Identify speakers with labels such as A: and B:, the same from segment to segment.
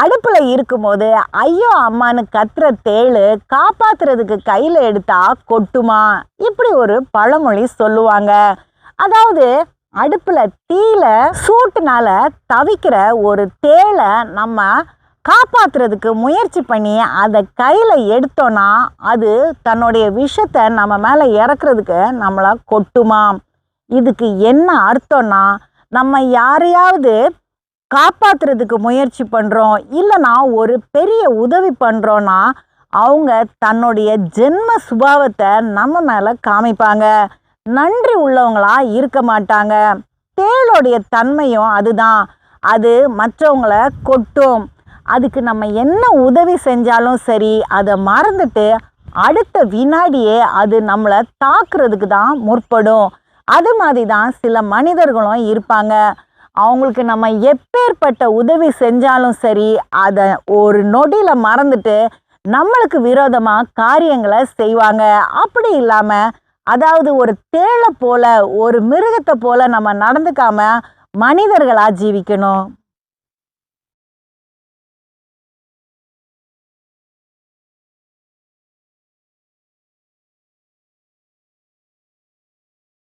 A: அடுப்பில் இருக்கும்போது ஐயோ அம்மான்னு கத்துற தேளு காப்பாத்துறதுக்கு கையில் எடுத்தா கொட்டுமா? இப்படி ஒரு பழமொழி சொல்லுவாங்க. அதாவது அடுப்பில் தீயில சூட்டுனால தவிக்கிற ஒரு தேளை நம்ம காப்பாத்துறதுக்கு முயற்சி பண்ணி அதை கையில் எடுத்தோன்னா அது தன்னுடைய விஷத்தை நம்ம மேலே இறக்குறதுக்கு நம்மளை கொட்டுமா? இதுக்கு என்ன அர்த்தம்னா நம்ம யாரையாவது காப்பாற்றுறதுக்கு முயற்சி பண்ணுறோம் இல்லைனா ஒரு பெரிய உதவி பண்ணுறோன்னா அவங்க தன்னுடைய ஜென்ம சுபாவத்தை நம்ம மேலே காமிப்பாங்க. நன்றி உள்ளவங்களா இருக்க மாட்டாங்க. தேளோடைய தன்மையும் அதுதான். அது மற்றவங்கள கொட்டும். அதுக்கு நம்ம என்ன உதவி செஞ்சாலும் சரி அதை மறந்துட்டு அடுத்த வினாடியே அது நம்மளை தாக்குறதுக்கு தான் முற்படும். அது மாதிரி தான் சில மனிதர்களும் இருப்பாங்க. அவங்களுக்கு நம்ம எப்பேற்பட்ட உதவி செஞ்சாலும் சரி அதை ஒரு நொடியில் மறந்துட்டு நம்மளுக்கு விரோதமாக காரியங்களை செய்வாங்க. அப்படி இல்லாமல் அதாவது ஒரு தேளை போல ஒரு மிருகத்தை போல நம்ம நடந்துக்காம மனிதர்களாக ஜீவிக்கணும்.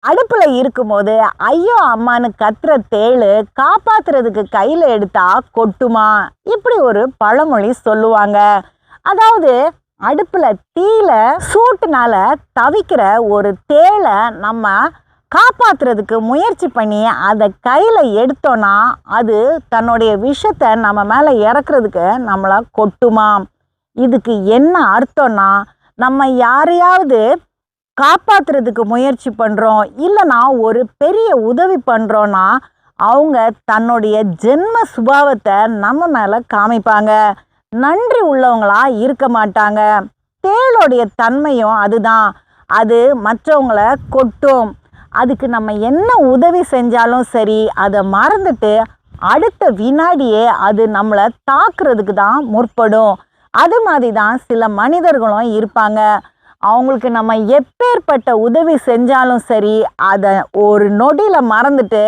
A: அடுப்பில் இருக்கும்போது ஐயோ அம்மான்னு கத்துற தேழு காப்பாத்துறதுக்கு கையில் எடுத்தா கொட்டுமா? இப்படி ஒரு பழமொழி சொல்லுவாங்க. அதாவது அடுப்பில் தீயில சூட்டுனால தவிக்கிற ஒரு தேளை நம்ம காப்பாத்துறதுக்கு முயற்சி பண்ணி அதை கையில் எடுத்தோன்னா அது தன்னுடைய விஷத்தை நம்ம மேலே இறக்குறதுக்கு நம்மளை கொட்டுமா இதுக்கு என்ன அர்த்தம்னா நம்ம யாரையாவது காப்பாற்றுறதுக்கு முயற்சி பண்ணுறோம் இல்லைனா ஒரு பெரிய உதவி பண்ணுறோன்னா அவங்க தன்னுடைய ஜென்ம சுபாவத்தை நம்ம மேலே காமிப்பாங்க. நன்றி உள்ளவங்களா இருக்க மாட்டாங்க. தேளுடைய தன்மையும் அதுதான். அது மற்றவங்கள கொட்டும். அதுக்கு நம்ம என்ன உதவி செஞ்சாலும் சரி அதை மறந்துட்டு அடுத்த வினாடியே அது நம்மளை தாக்குறதுக்கு தான் முற்படும். அது மாதிரி தான் சில மனிதர்களும் இருப்பாங்க. அவங்களுக்கு நம்ம எப்பேற்பட்ட உதவி செஞ்சாலும் சரி அதை ஒரு நொடியில் மறந்துட்டு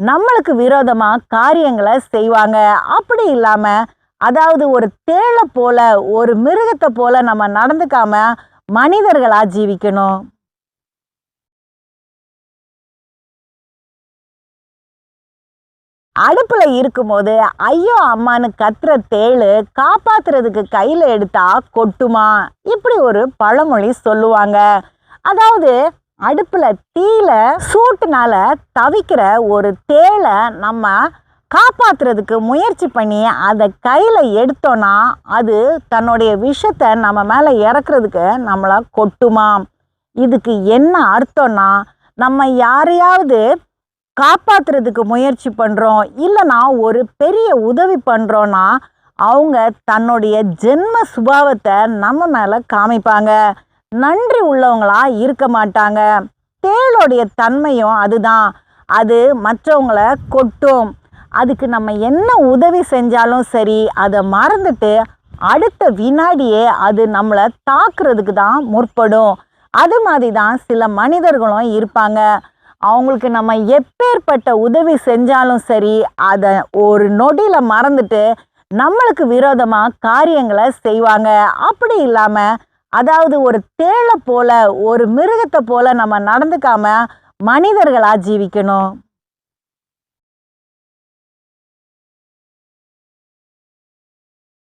A: நம்மளுக்கு விரோதமாக காரியங்களை செய்வாங்க. அப்படி இல்லாமல் அதாவது ஒரு தேளை போல ஒரு மிருகத்தை போல நம்ம நடந்துக்காம மனிதர்களாக ஜீவிக்கணும். அடுப்பில் இருக்கும்போது ஐயோ அம்மான்னு கத்துற தேளு காப்பாத்துறதுக்கு கையில் எடுத்தா கொட்டுமா? இப்படி ஒரு பழமொழி சொல்லுவாங்க. அதாவது அடுப்பில் தீயில சூட்டுனால தவிக்கிற ஒரு தேளை நம்ம காப்பாத்துறதுக்கு முயற்சி பண்ணி அதை கையில் எடுத்தோன்னா அது தன்னுடைய விஷத்தை நம்ம மேலே இறக்குறதுக்கு நம்மளை கொட்டுமா இதுக்கு என்ன அர்த்தம்னா நம்ம யாரையாவது காப்பாத்துறதுக்கு முயற்சி பண்ணுறோம் இல்லைனா ஒரு பெரிய உதவி பண்ணுறோன்னா அவங்க தன்னுடைய ஜென்ம சுபாவத்தை நம்ம மேலே காமிப்பாங்க. நன்றி உள்ளவங்களா இருக்க மாட்டாங்க. தேளோடைய தன்மையும் அதுதான். அது மற்றவங்கள கொட்டும். அதுக்கு நம்ம என்ன உதவி செஞ்சாலும் சரி அதை மறந்துட்டு அடுத்த வினாடியே அது நம்மளை தாக்குறதுக்கு தான் முற்படும். அது மாதிரி தான் சில மனிதர்களும் இருப்பாங்க. அவங்களுக்கு நம்ம எப்பேற்பட்ட உதவி செஞ்சாலும் சரி அதை ஒரு நொடியில் மறந்துட்டு நம்மளுக்கு விரோதமாக காரியங்களை செய்வாங்க. அப்படி இல்லாமல் அதாவது ஒரு தேளை போல ஒரு மிருகத்தை போல நம்ம நடந்துக்காம மனிதர்களாக ஜீவிக்கணும்.